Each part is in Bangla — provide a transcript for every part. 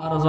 থেকে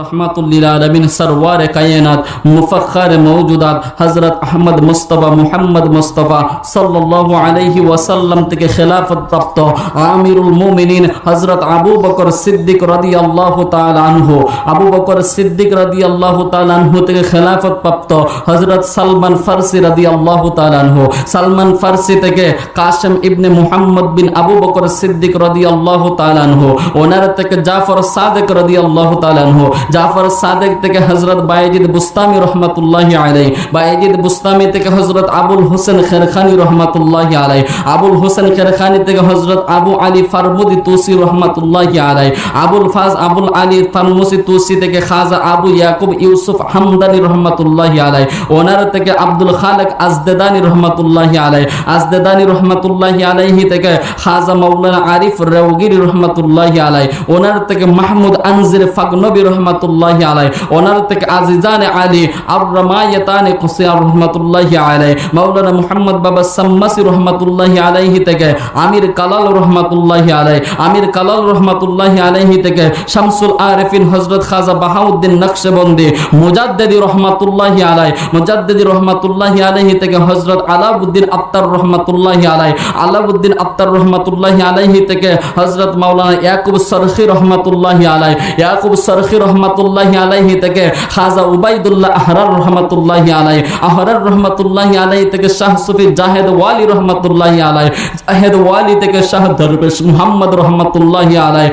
সালমান ফারসি রাদিয়াল্লাহু তাআলা আনহু। সালমান ফারসি থেকে কাসেম ইবনে মুহাম্মদ বিন আবু বকর সিদ্দিক রাদিয়াল্লাহু তাআলা আনহু। ওনার থেকে জাফর সাদেক রাদিয়াল্লাহু তাআলা আনহু। জাফর সাদেক থেকে হযরত বায়েজিদ বুস্তামি রাহমাতুল্লাহি আলাইহি বায়েজিদ বুস্তামি থেকে হযরত আবুল হোসেন খেরখানি রাহমাতুল্লাহি আলাইহি আবুল হোসেন খেরখানি থেকে হযরত আবু আলী ফারমুদি তুসি রাহমাতুল্লাহি আলাইহি আবুল ফাজ আবুল আলী ফারমুসি তুসি থেকে খাজা আবু ইয়াকুব ইউসুফ হামদানি রহমাতুল্লাহি আলাই ওনার থেকে আব্দুল খালেক আজদেদানি রহমাতুল্লাহি আলাই আজদেদানি রহমাতুল্লাহি আলাইহি থেকে খাজা মাওলানা আরিফ রেওগিরি রহমাতুল্লাহি আলাই ওনার থেকে মাহমুদ আনজির ফাগনবী রহমাতুল্লাহি আলাই ওনার থেকে আজিজানে আলী আর রামায়াতানে কুসিয়া রহমাতুল্লাহি আলাই মাওলানা মুহাম্মদ বাবা সাম্মাসি রহমাতুল্লাহি আলাইহি থেকে, আমির কালাল রহমাতুল্লাহি আলাই আমির কালাল রহমাতুল্লাহি আলাইহি থেকে, শামসুল আরিফিন হযরত খাজা বাহাউদ্দিন নকশবন্দি, মুজাদ্দিদি রহমাতুল্লাহি আলাই মুজাদ্দিদি রহমাতুল্লাহি আলাইহি থেকে হযরত আলাউদ্দিন আত্তার রহমাতুল্লাহি আলাই আলাউদ্দিন আত্তার রহমাতুল্লাহি আলাইহি থেকে হযরত মাওলানা ইয়াকুব সরখি রহমাতুল্লাহি আলাই ইয়াকুব সরখি রহমাতুল্লাহি আলাইহি থেকে, খাজা উবাইদুল্লাহ আহরার রহমাতুল্লাহি আলাই, আহরার রহমাতুল্লাহি আলাইহি থেকে শাহ সুফি জাহেদ ওয়ালি রহমাতুল্লাহি আলাই, জাহেদ ওয়ালি থেকে শাহ দরবেশ মুহাম্মদ রহমাতুল্লাহি আলাই আলাই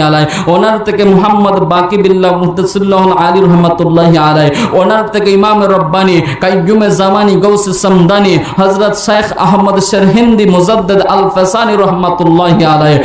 আলাই আলাই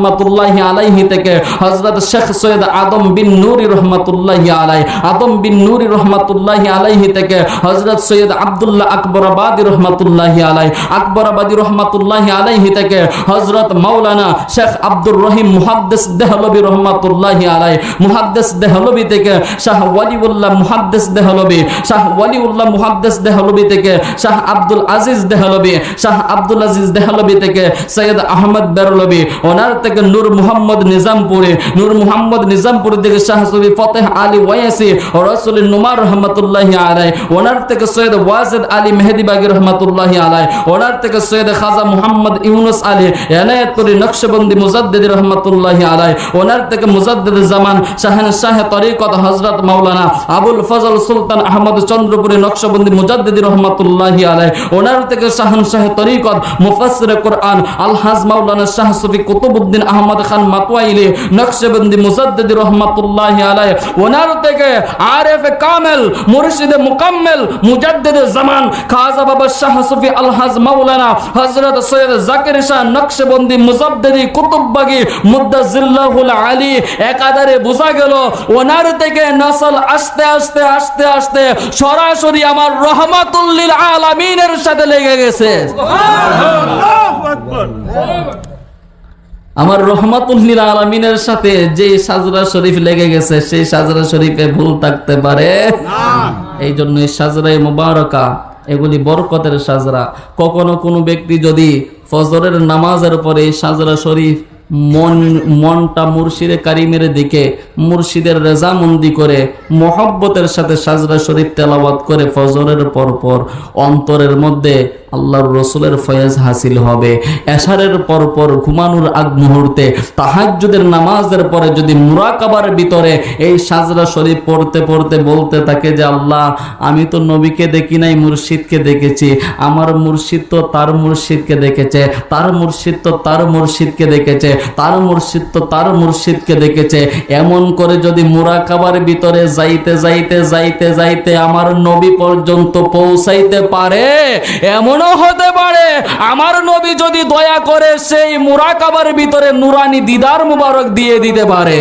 রহমাতুল্লাহি আলাইহি থেকে হযরত শেখ সৈয়দ আদম বিন নূরি রহমাতুল্লাহি আলাই, আদম বিন নূরি রহমাতুল্লাহি আলাইহি থেকে হযরত সৈয়দ আব্দুল্লাহ আকবরাবাদী রহমাতুল্লাহি আলাই, আকবরাবাদী রহমাতুল্লাহি আলাইহি থেকে হযরত মাওলানা শেখ আব্দুর রহিম মুহাদ্দিস দেহলবী রহমাতুল্লাহি আলাই, মুহাদ্দিস দেহলবী থেকে শাহ ওয়ালিউল্লাহ মুহাদ্দিস দেহলবী, শাহ ওয়ালিউল্লাহ মুহাদ্দিস দেহলবী থেকে শাহ আব্দুল আজিজ দেহলবী, শাহ আব্দুল আজিজ দেহলবী থেকে সৈয়দ আহমদ বেরলবী ওনার থেকে নূর মুহাম্মদ নিজামপুরে, নূর মুহাম্মদ নিজামপুর থেকে শাহ সুবি ফতেহ আলী ওয়াইসি রসুল নুমার রহমতুল্লাহি আলাই ওনার থেকে সৈয়দ ওয়াজিদ আলী মেহেদি বাগি রহমতুল্লাহি আলাই ওনার থেকে সৈয়দ খাজা মুহাম্মদ ইউনুস আলী এনায়তুরি নকশবন্দি মুজাদ্দিদ রহমতুল্লাহি আলাই ওনার থেকে মুজাদ্দিদ জামান শাহেন শাহ তরিকত হজরত মাওলানা আবুল ফজল সুলতান আহমদ চন্দ্রপুরি নকশবন্দি মুজাদ্দিদি রহমতুল্লাহি আলাই ওনার থেকে শাহন শাহ তরিকত মুফাসসির কোরআন আলহাজ মাওলানা শাহ সুফি কুতুবউদ্দিন আহমদ খান মাতওয়াইলি নকশবন্দি মুজাদ্দিদি রহমতুল্লাহি আলাই ওনার থেকে আরেফ কামেল, মুর্শিদ মুকাম্মেল, মুজাদ্দিদ জামান। খাজা বাবা শাহ সুফি আলহাজ মাওলানা হযরত সৈয়দ জাকির শাহ নকশবন্দি মুজাদ্দিদি কুতুববাগি মুদ্দাজিল্লাহুল আলী একাধারে বোঝা গেল, ওনার থেকে নসল আস্তে আস্তে আস্তে আস্তে সরাসরি আমার রহমাতুল্লিল আলামিনের সাথে লেগে গেছে। আমার রহমাতুল্লিল আলমিনের সাথে যে সাজরা শরীফ লেগে গেছে সেই সাজরা শরীফে ভুল থাকতে পারে। এই জন্য এই সাজরাই মুবারকা এগুলি বরকতের সাজরা। কখনো কোনো ব্যক্তি যদি ফজরের নামাজের পরে এই সাজরা শরীফ মন মনটা মুর্শিদে কারিমের দিকে মুর্শিদের রেজামন্দি করে মোহব্বতের সাথে সাজরা শরীফ তেলাওয়াত করে ফজরের পর পর অন্তরের মধ্যে আল্লাহর রসুলের ফয়েজ হাসিল হবে। এশারের পর পর ঘুমানোর আগ মুহূর্তে তাহাজ্জুদের নামাজের পরে যদি মুরাকাবার ভিতরে এই সাজরা শরীফ পড়তে পড়তে বলতে থাকে যে, আল্লাহ, আমি তো নবীকে দেখি নাই, মুর্শিদকে দেখেছি। আমার মুর্শিদ তো তার মুর্শিদকে দেখেছে, তার মুর্শিদ তো তার মুর্শিদকে দেখেছে, তার মুর্শিদ তো তার মুর্শিদকে দেখেছে। এমন করে যদি মুরাকাবার ভিতরে যাইতে যাইতে যাইতে যাইতে আমার নবী পর্যন্ত পৌঁছাইতে পারে এমনও হতে পারে, আমার নবী যদি দয়া করে সেই মুরাকাবার ভিতরে নুরানি দিদার মুবারক দিয়ে দিতে পারে।